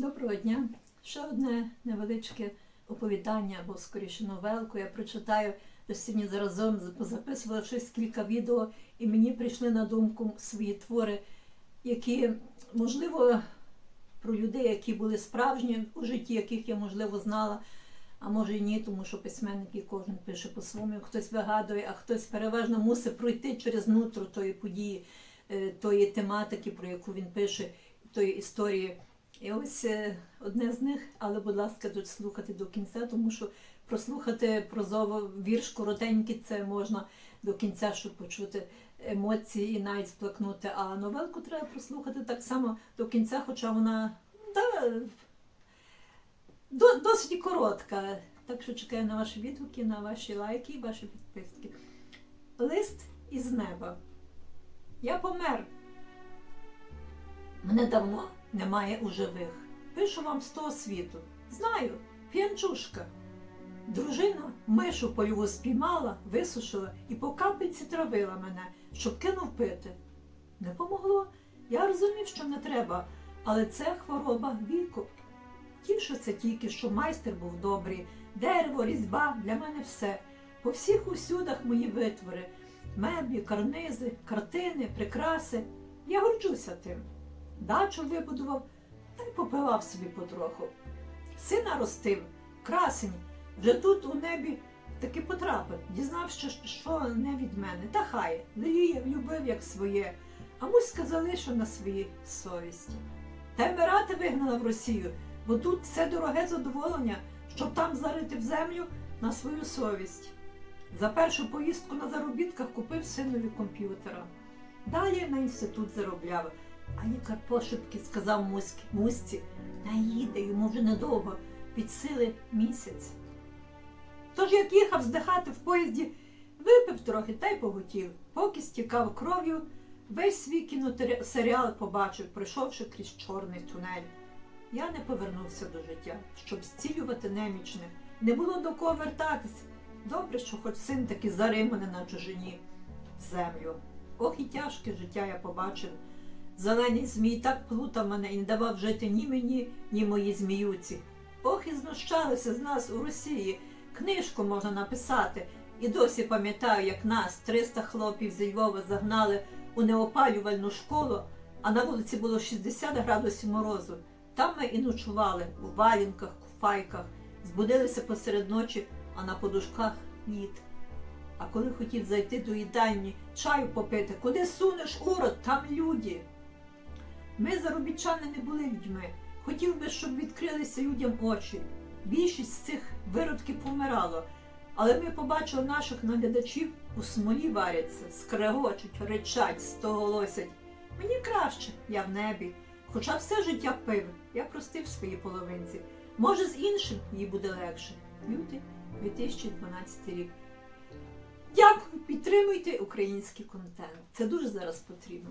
Доброго дня. Ще одне невеличке оповідання, або скоріше новелку. Я прочитаю до сьогодні заразом позаписувала щось кілька відео, і мені прийшли на думку свої твори, які, можливо, про людей, які були справжні у житті, яких я, можливо, знала, а може і ні, тому що письменники кожен пише по-своєму, хтось вигадує, а хтось переважно мусить пройти через нутро тої події, е, тої тематики, про яку він пише, тої історії. І ось е, одне з них, але, будь ласка, тут слухати до кінця, тому що прослухати прозово вірш коротенький, це можна до кінця, щоб почути емоції і навіть сплакнути. А новелку треба прослухати так само до кінця, хоча вона та, до, досить коротка. Так що чекаю на ваші відгуки, на ваші лайки і ваші підписки. Лист із неба. Я помер. Мене давно немає у живих. Пишу вам з того світу. Знаю, п'янчушка. Дружина мишу польову спіймала, висушила і по капельці травила мене, щоб кинув пити. Не помогло. Я розумів, що не треба, але це хвороба віку. Тішуся тільки, що майстер був добрий, дерево, різьба для мене все. По всіх усюдах мої витвори, меблі, карнизи, картини, прикраси. Я горджуся тим. Дачу вибудував та й попивав собі потроху. Сина ростив, красень, вже тут у небі таки потрапив, дізнався, що не від мене. Та хай, Лелія любив як своє, а муська залишив на своїй совісті. Та й Мирати вигнала в Росію, бо тут все дороге задоволення, щоб там зарити в землю на свою совість. За першу поїздку на заробітках купив синові комп'ютера. Далі на інститут заробляв. А лікар пошепки сказав Мусці, наїде йому вже недовго, під сили місяць. Тож як їхав здихати в поїзді, випив трохи та й поготів, поки стікав кров'ю, весь свій кіносеріал побачив, пройшовши крізь чорний тунель. Я не повернувся до життя, щоб зцілювати немічних. Не було до кого вертатись. Добре, що хоч син таки зарив мене на чужині землю. Ох і тяжке життя я побачив. Зелений змій так плутав мене і не давав жити ні мені, ні моїй зміюці. Ох, і знущалися з нас у Росії. Книжку можна написати. І досі пам'ятаю, як нас, 300 хлопів зі Львова, загнали у неопалювальну школу, а на вулиці було 60 градусів морозу. Там ми і ночували у валінках, куфайках, збудилися посеред ночі, а на подушках лід. А коли хотів зайти до їдальні, чаю попити, куди сунеш урод, там люди. Ми, заробітчани, не були людьми. Хотів би, щоб відкрилися людям очі. Більшість з цих виродків помирало, але ми побачили наших наглядачів у смолі варяться, скрегочуть, речать, стоголосять. Мені краще, я в небі. Хоча все життя пив, я простив своїй половинці. Може, з іншим їй буде легше. Лютий 2012 рік. Дякую, підтримуйте український контент. Це дуже зараз потрібно.